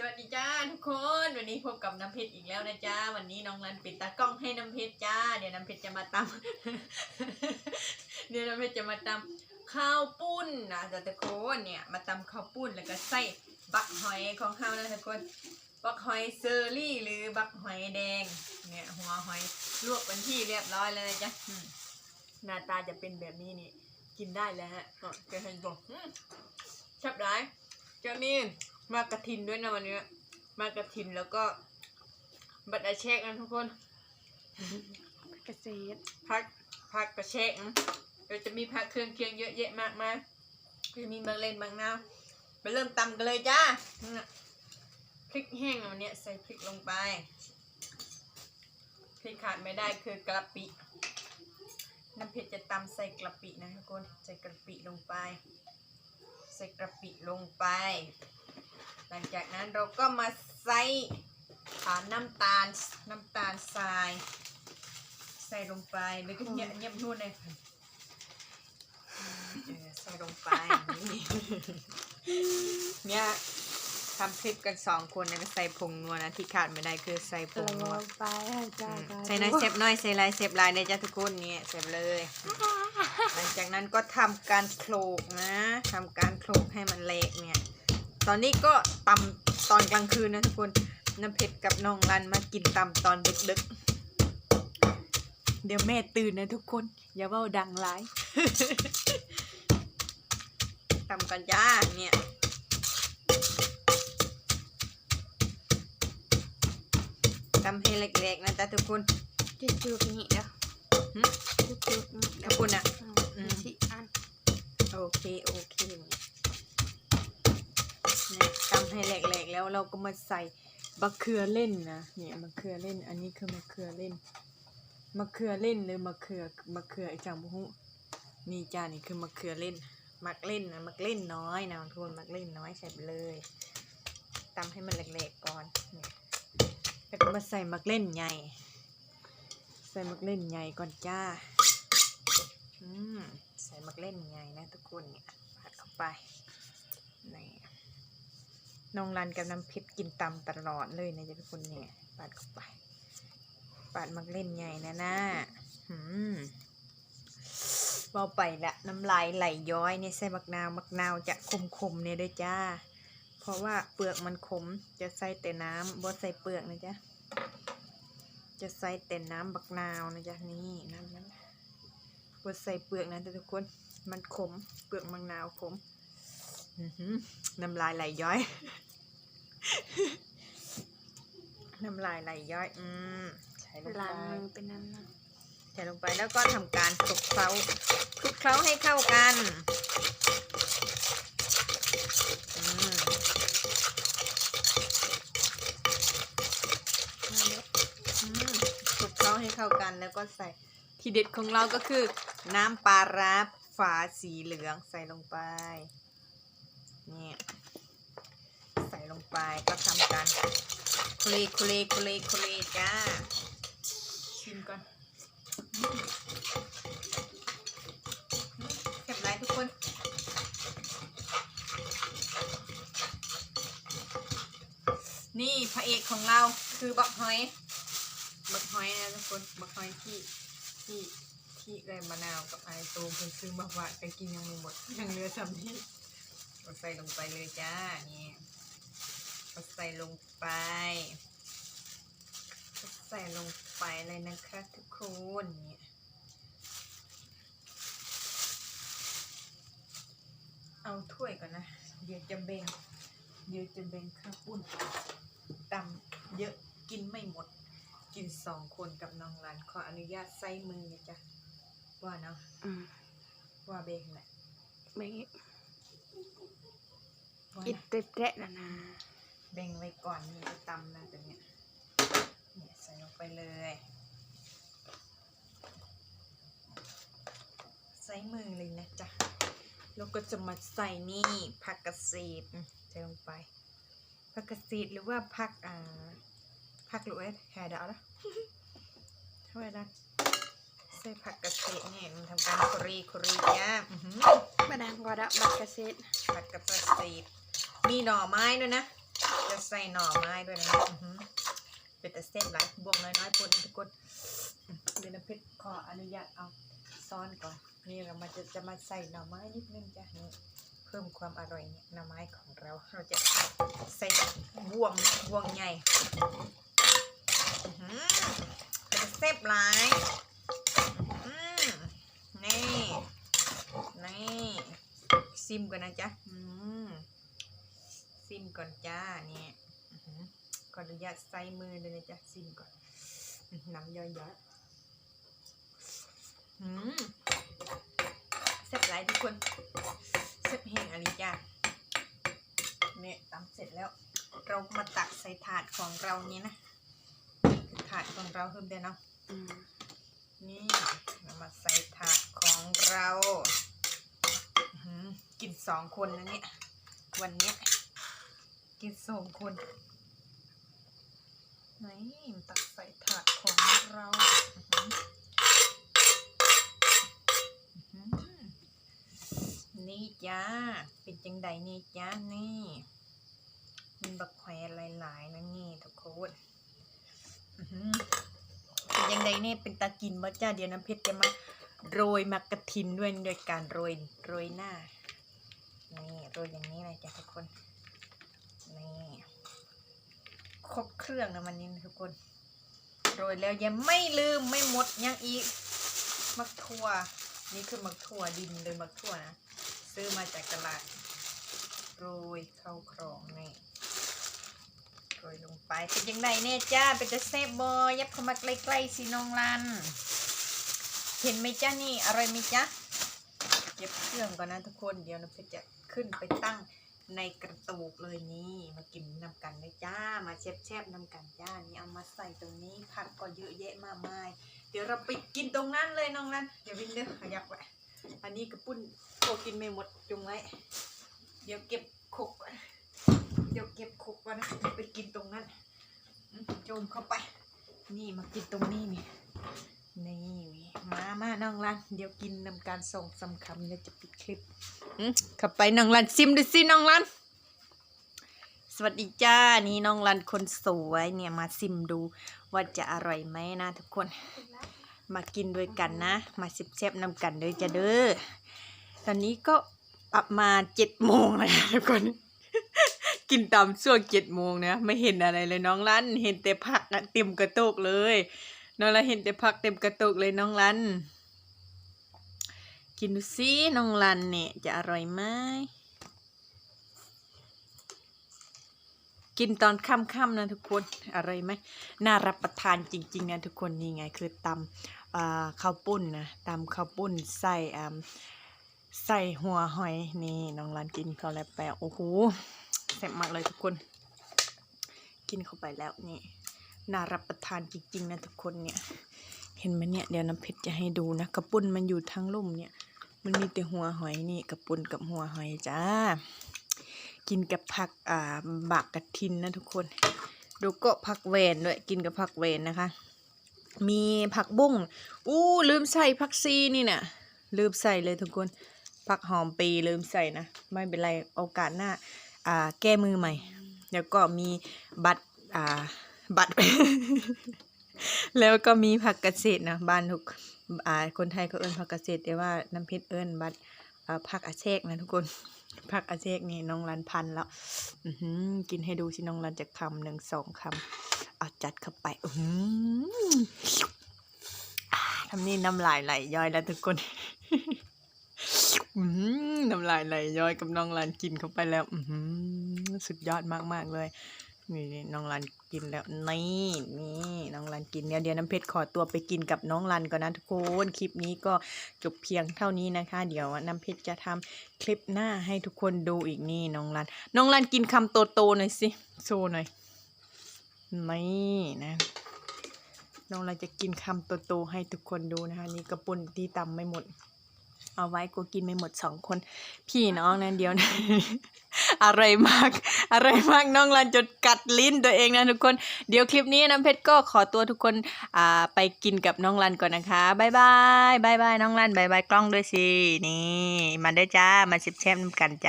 สวัสดีจ้าทุกคนวันนี้พบกับน้ำเพชรอีกแล้วนะจ้าวันนี้น้องรันปิดตากล้องให้น้ำเพชรจ้า เดี๋ยวน้ำเพชรจะมาตำเดี๋ยวน้ำเพชรจะมาตำข้าวปุ้นนะจ้าทุกคนเนี่ยมาตำข้าวปุ้นแล้วก็ใส่บักหอยของเฮาวนะทุกคนบักหอยเซอรี่ หรือบักหอยแดงเนี่ยหัวหอยลวกเป็นที่เรียบร้อยเลยนะจ้ะหน้าตาจะเป็นแบบนี้นี่กินได้แล้วฮะก็จะเห็นบอกชอบร้ายเจ้านี่ มากระถินด้วยนะวันนี้มากระถินแล้วก็บัตรอาเชกนะทุกคนเกษตรพักพักกระเชกนะเดี๋ยวจะมีผักเครื่องเคียงเยอะแยะมากมายจะมีบางเล่นบางนาวไปเริ่มตำกันเลยจ้านั่นน่ะพริกแห้งอันเนี้ยใส่พริกลงไปพริกขาดไม่ได้คือกระปิน้ำเผ็ดจะตำใส่กระปินะทุกคนใส่กระปิลงไป ใส่กระปิลงไป หลังจากนั้นเราก็มาใส่อ่าน้ำตาลน้ำตาลทราย ใส่ลงไปแล้วก็เงียบเงียบนู่นเลยค่ะเออใส่ลงไปนี่เนี่ย ทำคลิปกันสองคนนะก็ใส่ผงนัวนะที่ขาดไม่ได้คือใส่ผตัวงนัวไปให้จ้าอืมจ้าใส่น้อยเซฟน้อยใส่ลายเซฟลายเลยจ้ะทุกคนเนี่ยเซฟเลย หลังจากนั้นก็ทำการโขลกนะทำการโขลกให้มันเละเนี่ย ตอนนี้ก็ตำตอนกลางคืนนะทุกคนน้ำเพชรกับน้องรันมากินตำตอนดึกๆ เดี๋ยวแม่ตื่นนะทุกคน อย่าเว่าดังร้ายตำกันจ้าเนี่ยำให้เล็กๆนะจ๊ะทุกคนจุดจุดๆนี่เด้อหึจุดจุดๆนี่ขอบคุณอะอือืมมสิอันโอเคโอเคเนี่ยตำให้แหลกๆแล้วเราก็มาใส่มะเขือเล่นนะเนี่ยมะเขือเล่น อันนี้คือมะเขือเล่นมะเขือเล่นหรือมะเขือมะเขือไอจังบุหุนี่จ้านี่คือมะเขือเล่นมักเล่นนะมักเล่นน้อยนะทุกคนมักเล่นน้อยใส่ไปเลยตำให้มันแหลกๆก่อนเนี่ย แล้วก็มาใส่มักเล่นใหญ่ ใส่มักเล่นใหญ่ก่อนจ้า อืมใส่มักเล่นไงนะทุกคนเนี่ยผัดเข้าไปนี่น้องรันกับน้ำพริกกินตำตลอดเลยนะจ๊ะทุกคนเนี่ยปาดเข้าไป ปาดมักเล่นไงนะนะอืมเบาไปละน้ำลายไหลย้อยเนี่ยใส่มักนาวมักนาวจะคมๆเนี่ยด้วยจ้า ราะว่าเปลือกมันขม จะใส่แต่น้ำบ่ใส่เปลือกนะจ๊ะ จะใส่แต่น้ำบักนาวนะจ๊ะนี่น้ำนั้นบดใส่เปลือกนะทุกคน มันขม เปลือกมังนาวขมอื้อหือน้ำลายไหลย้อย น้ำลายไหลย้อย อืมใส่ลงไปล้างมือเป็นน้ำนะใส่ลงไปแล้วก็ทำการคลุกเคล้าคลุกเคล้าให้เข้ากัน อืมอืม คลุกเคล้าให้เข้ากันแล้วก็ใส่ทีเด็ดของเราก็คือ น้ำปลาร้าฝาสีเหลืองใส่ลงไปนี่ใส่ลงไปก็ทำการคลีคลีคลีคลีจ้าชิมก่อนเก็บไรทุกคน นี่พระเอกของเราคือบักหอยบักหอยนะทุกคนบักหอยที่ที่ที่ไรมะนาวกับไอโตมเพิ่งซื้อมาฝากแต่กินยังไม่หมดยังเหลือสำที่ก็ใส่ลงไปเลยจ้านี่ก็ใส่ลงไปก็ใส่ลงไปเลยนะคะทุกคนเนี่ยเอาถ้วยก่อนนะ เดี๋ยวจะเบ่งเดี๋ยวจะเบ่งข้าวปุ้น ตำเยอะกินไม่หมด กินสองคนกับน้องรันขออนุญาตใส่มือนะจ๊ะว่าเนาะอืมว่าเบงแหละไม่ว่าอิดนะเต็มแตะนะนะเบงไว้ก่อนนี่จะตำนะตัวเนี้ยเนี่ยใส่ลงไปเลย ใส่มือเลยนะจ๊ะแล้วก็จะมาใส่นี่ผักกระเสีดอืมใส่ลงไป ผักกระเสีดหรือว่าผักอ่าผักหลวยแห่ดาวนะเท่าไหร่นะใส่ผักกระเสีดเนี่ยมันทำการโครีโครีจ้าอื้อหือมาดังก็ได้บัตรเกษตรผัดกับปลาสีดมีหน่อไม้ด้วยนะจะจะใส่หน่อไม้ด้วยนะอื้อหือเป็นแต่เส้นหลายบวกน้อยๆปนทุกคนอืมเดี๋ยวน้ำเพชรขออนุญาตเอาซ้อนก่อน นี่เรามาจะจะมาใส่หน่อไม้นิดนึงจ้ะนี่ เพิ่มความอร่อยเนี่ยหน่อไม้ของเราเราจะใส่บวงบวงใหญ่อื้อหือเป็นแต่เส้นหลายนี่ นี่ซิมก่อนนะจ๊ะซิมก่อนจ้าเนี่ยอื้อหือขออนุญาตใส่มือเลยนะจ๊ะซิมก่อนน้ำย่อยๆอืมเสร็จแล้วทุกคนเสร็จแห้งอะไรจ้าเนี่ยตำเสร็จแล้ว เรามาตักใส่ถาดของเรานี้นะถาดของเราเพิ่มเดียวเนาะอืมนี่เรามาใส่ถาดของเรากินสองคนนะเนี่ยวันนี้กินสองคนไหนมาตักใส่ถาดของเรานี่จ้าเป็นจังใดนี่จ้านี่ มีบักแควหลายๆนะนี่ทุกคนเป็นยังไงเนี่ยเป็นตากินบ่จ้าเดี๋ยวน้ำเพชรจะมาโรยมักกะทินด้วยโดยการโรยโรยหน้า นี่โรยอย่างนี้เลยจ้ะทุกคน นี่ครบเครื่องนะมันนี่นทุกคน โรยแล้วยังไม่ลืมไม่หมดยังอีกมักทั่วนี่คือมักทั่วดินเลยมักทั่วนะ ซื้อมาจากตลาดโรยเข้าครองนี่ ยลงไปเป็นยังไงเนี่ยจ้าเป็นจะเซฟบอยยับเข้ามาใกล้ๆสิน้องรัน เห็นไหมจ้านี่อร่อยไหมจ้าเก็บเครื่องก่อนนะทุกคนเดี๋ยวน้ำเพชรจะขึ้นไปตั้งในกระตูกเลยนี่มากินนำกันเลยจ้ามาแชบๆนำกันจ้านี่เอามาใส่ตรงนี้ผักก็เยอะแยะมากมาย เดี๋ยวเราไปกินตรงนั้นเลยน้องรันเดี๋ยววิ่งเด้อขยับไว้อันนี้กระปุ้นโตกินไม่หมดจุงไว้ เดี๋ยวเก็บขก เดี๋ยวเก็บคุกก่อนนะไปกินตรงนั้นโจมเข้าไป นี่มากินตรงนี้นี่นี่มามาน้องรันเดี๋ยวกินนำการส่งสำคำเดี๋ยวจะปิดคลิปอืมเข้าไปน้องรันซิมดูสิน้องรันสวัสดีจ้า นี่น้องรันคนสวยเนี่ยมาซิมดูว่าจะอร่อยไหมนะทุกคน มากินด้วยกันนะ มาสิบเชฟนำกันเลยจะเด้อ ตอนนี้ก็ประมาณเจ็ดโมงแล้วนะทุกคน กินตามช่วงเจ็ดโมงนะไม่เห็นอะไรเลยน้องรันเห็นแต่ผักอะเต็มกระโตกเลย น้องรันเห็นแต่ผักเต็มกระโตกเลยน้องรันกินดูสิน้องรันเนี่ยจะอร่อยไหมกินตอนค่ำๆนะทุกคนอร่อยไหมน่ารับประทานจริงๆนะทุกคนนี่ไงคือตำข้าวปุ้นนะตำข้าวปุ้นใส่ใส่หัวหอยนี่น้องรันกินเขาวแล้วแปลโอ้โห แซ่บมากเลยทุกคน กินเข้าไปแล้วนี่น่ารับประทานจริงๆนะทุกคนเนี่ย เห็นไหมเนี่ยเดี๋ยวน้ำเพชรจะให้ดูนะกระปุ้นมันอยู่ทั้งลุ่มเนี่ย มันมีแต่หัวหอยนี่กระปุ้นกับหัวหอยจ้า กินกับผักอ่าบากกระทินนะทุกคน ดูก็ผักเวนด้วยกินกับผักเวนนะคะ มีผักบุ้งอู้ลืมใส่ผักซีนี่น่ะลืมใส่เลยทุกคนผักหอมปีลืมใส่นะ ไม่เป็นไรโอกาสหน้า อ่าแก้มือใหม่ แล้วก็มีบัตรอ่าบัตร แล้วก็มีผักเกษตรนะบ้านทุกอ่าคนไทยก็เอิ้นผักเกษตรแต่ว่าน้ำเพชรเอิ้นบัตรอ่าผักอาเชกนะทุกคนผักอาเชกนี่น้องรันพันแล้วกินให้ดูสิน้องรันจะคำหนึ่งสองคำเอาจัดเข้าไปทำนี่น้ำลายไหลย้อยแล้วทุกคน อือหือน้ำลายไหลย้อยกับน้องรันกินเข้าไปแล้ว อือหือสุดยอดมากๆเลย นี่น้องรันกินแล้วนี่นี่น้องรันกินเดี๋ยวเดี๋ยวน้ำเพชรขอตัวไปกินกับน้องรันก่อนนะทุกคนคลิปนี้ก็จบเพียงเท่านี้นะคะ เดี๋ยวน้ำเพชรจะทำคลิปหน้าให้ทุกคนดูอีกนี่น้องรันน้องรันกินคำโตๆหน่อยสิโชว์หน่อยนี่นะน้องรันจะกินคำโตๆให้ทุกคนดูนะคะ นี่กระปุ่นที่ตำไม่หมด เอาไว้กูกินไม่หมดสองคน พี่น้องนะเดียวนะอะไรมาก อะไรมากน้องรันจนกัดลิ้นตัวเองนะทุกคน เดี๋ยวคลิปนี้น้ำเพชรก็ขอตัวทุกคนอ่าไปกินกับน้องรันก่อนนะคะบายบายบายบายน้องรันบายบายกล้องด้วยสิ นี่ มาได้อจ้า มาชิบแชมกันจ้า